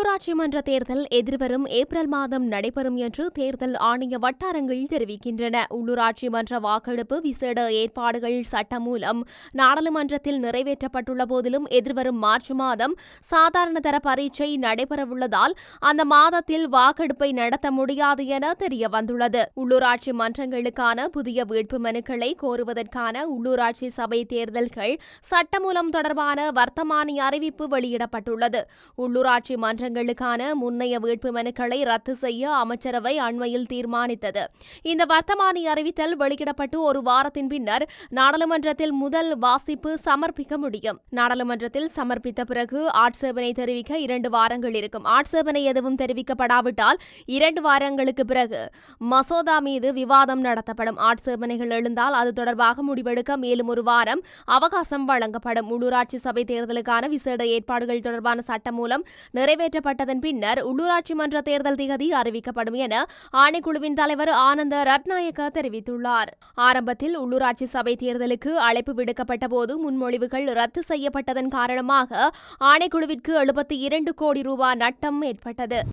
உள்ளூராட்சி மன்ற தேர்தல் எதிர்வரும் ஏப்ரல் மாதம் நடைபெறும் என்று தேர்தல் ஆணைய வட்டாரங்கள் தெரிவிக்கின்றன. உள்ளூராட்சி மன்ற வாக்கெடுப்பு விசேட ஏற்பாடுகள் சட்டம் மூலம் நாடாளுமன்றத்தில் நிறைவேற்றப்பட்டுள்ள போதிலும் எதிர்வரும் மார்ச் மாதம் சாதாரண தர பரீட்சை நடைபெறவுள்ளதால் அந்த மாதத்தில் வாக்கெடுப்பை நடத்த முடியாது என தெரிய வந்துள்ளது உள்ளூராட்சி மன்றங்களுக்கான புதிய வேட்பு மனுக்களை கோருவதற்கான உள்ளூராட்சி சபை தேர்தல்கள் சட்டமூலம் தொடர்பான வர்த்தமானி அறிவிப்பு வெளியிடப்பட்டுள்ளது. உள்ளூராட்சி மன்றங்களுக்கான முன்னைய வேட்புமனுக்களை ரத்து செய்ய அமைச்சரவை அண்மையில் தீர்மானித்தது. இந்த வர்த்தமானி அறிவித்தல் வெளியிடப்பட்டு ஒரு வாரத்தின் பின்னர் நாடாளுமன்றத்தில் முதல் வாசிப்பு சமர்ப்பிக்க முடியும். நாடாளுமன்றத்தில் சமர்ப்பித்த பிறகு ஆட்சேபனை தெரிவிக்க இரண்டு வாரங்கள் இருக்கும். ஆட்சேபனை எதுவும் தெரிவிக்கப்படாவிட்டால் இரண்டு வாரங்களுக்கு பிறகு மசோதா மீது விவாதம் நடத்தப்படும். ஆட்சேபனைகள் எழுந்தால் அது தொடர்பாக முடிவெடுக்க மேலும் ஒரு வாரம் அவகாசம் வழங்கப்படும். உள்ளூராட்சி சபை தேர்தலுக்கான விசேட ஏற்பாடுகள் தொடர்பான சட்டம் மூலம் நிறைவேற்ற நிறைவேற்றப்பட்டதன் பின்னர் உள்ளூராட்சி மன்ற தேர்தல் திகதி அறிவிக்கப்படும் என ஆணைக்குழுவின் தலைவர் ஆனந்த ரத்நாயக்க தெரிவித்துள்ளார். ஆரம்பத்தில் உள்ளூராட்சி சபை தேர்தலுக்கு அழைப்பு விடுக்கப்பட்ட போது முன்மொழிவுகள் ரத்து செய்யப்பட்டதன் காரணமாக ஆணைக்குழுவிற்கு எழுபத்தி இரண்டு கோடி ரூபாய் நட்டம் ஏற்பட்டது.